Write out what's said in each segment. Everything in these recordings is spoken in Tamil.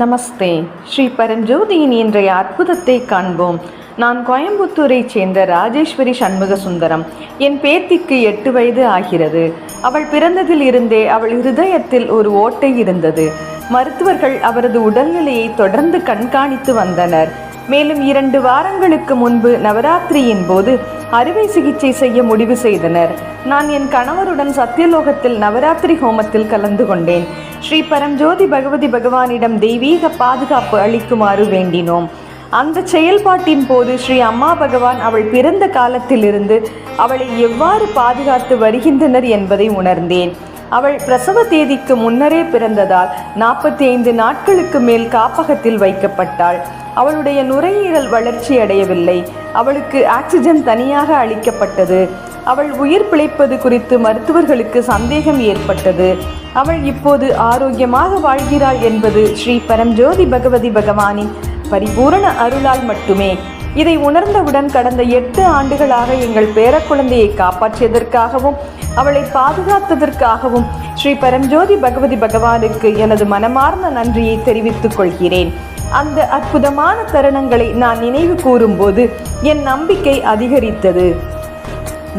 நமஸ்தே. ஸ்ரீ பரஞ்சோதியின் இன்றைய அற்புதத்தை காண்போம். நான் கோயம்புத்தூரைச் சேர்ந்த ராஜேஸ்வரி சண்முக சுந்தரம் என் பேத்திக்கு எட்டு வயது ஆகிறது. அவள் பிறந்ததில் இருந்தே அவள் இருதயத்தில் ஒரு ஓட்டை இருந்தது. மருத்துவர்கள் அவரது உடல்நிலையை தொடர்ந்து கண்காணித்து வந்தனர். மேலும் இரண்டு வாரங்களுக்கு முன்பு நவராத்திரியின் போது அறுவை சிகிச்சை செய்ய முடிவு செய்தனர். நான் என் கணவருடன் சத்தியலோகத்தில் நவராத்திரி ஹோமத்தில் கலந்து கொண்டேன். ஸ்ரீ பரஞ்சோதி பகவதி பகவானிடம் தெய்வீக பாதுகாப்பு அளிக்குமாறு வேண்டினோம். அந்த செயல்பாட்டின் போது ஸ்ரீ அம்மா பகவான் அவள் பிறந்த காலத்திலிருந்து அவளை எவ்வாறு பாதுகாத்து வருகின்றனர் என்பதை உணர்ந்தேன். அவள் பிரசவ தேதிக்கு முன்னரே பிறந்ததால் நாற்பத்தி ஐந்து நாட்களுக்கு மேல் காப்பகத்தில் வைக்கப்பட்டாள். அவளுடைய நுரையீரல் வளர்ச்சி அடையவில்லை. அவளுக்கு ஆக்சிஜன் தனியாக அளிக்கப்பட்டது. அவள் உயிர் பிழைப்பது குறித்து மருத்துவர்களுக்கு சந்தேகம் ஏற்பட்டது. அவள் இப்போது ஆரோக்கியமாக வாழ்கிறாள் என்பது ஸ்ரீ பரம்ஜோதி பகவதி பகவானின் பரிபூரண அருளால் மட்டுமே. இதை உணர்ந்தவுடன் கடந்த எட்டு ஆண்டுகளாக எங்கள் பேரக்குழந்தையை காப்பாற்றியதற்காகவும் அவளை பாதுகாத்ததற்காகவும் ஸ்ரீ பரம்ஜோதி பகவதி பகவானுக்கு எனது மனமார்ந்த நன்றியை தெரிவித்துக் கொள்கிறேன். அந்த அற்புதமான தருணங்களை நான் நினைவு கூறும்போது என் நம்பிக்கை அதிகரித்தது.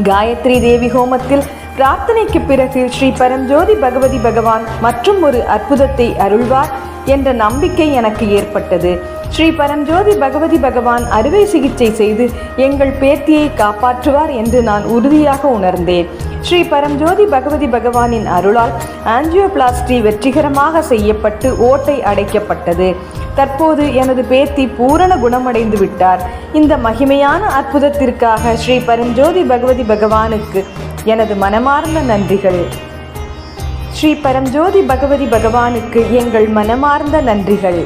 காயத்ரி தேவி ஹோமத்தில் பிரார்த்தனைக்கு பிறகு ஸ்ரீ பரஞ்சோதி பகவதி பகவான் மற்றும் ஒரு அற்புதத்தை அருள்வார் என்ற நம்பிக்கை எனக்கு ஏற்பட்டது. ஸ்ரீ பரஞ்சோதி பகவதி பகவான் அறுவை சிகிச்சை செய்து எங்கள் பேத்தியை காப்பாற்றுவார் என்று நான் உறுதியாக உணர்ந்தேன். ஸ்ரீ பரஞ்சோதி பகவதி பகவானின் அருளால் ஆஞ்சியோபிளாஸ்டி வெற்றிகரமாக செய்யப்பட்டு ஓட்டை அடைக்கப்பட்டது. தற்போது எனது பேத்தி பூரண குணமடைந்து விட்டார். இந்த மகிமையான அற்புதத்திற்காக ஸ்ரீ பரஞ்சோதி பகவதி பகவானுக்கு எனது மனமார்ந்த நன்றிகள். ஸ்ரீ பரஞ்சோதி பகவதி பகவானுக்கு எங்கள் மனமார்ந்த நன்றிகள்.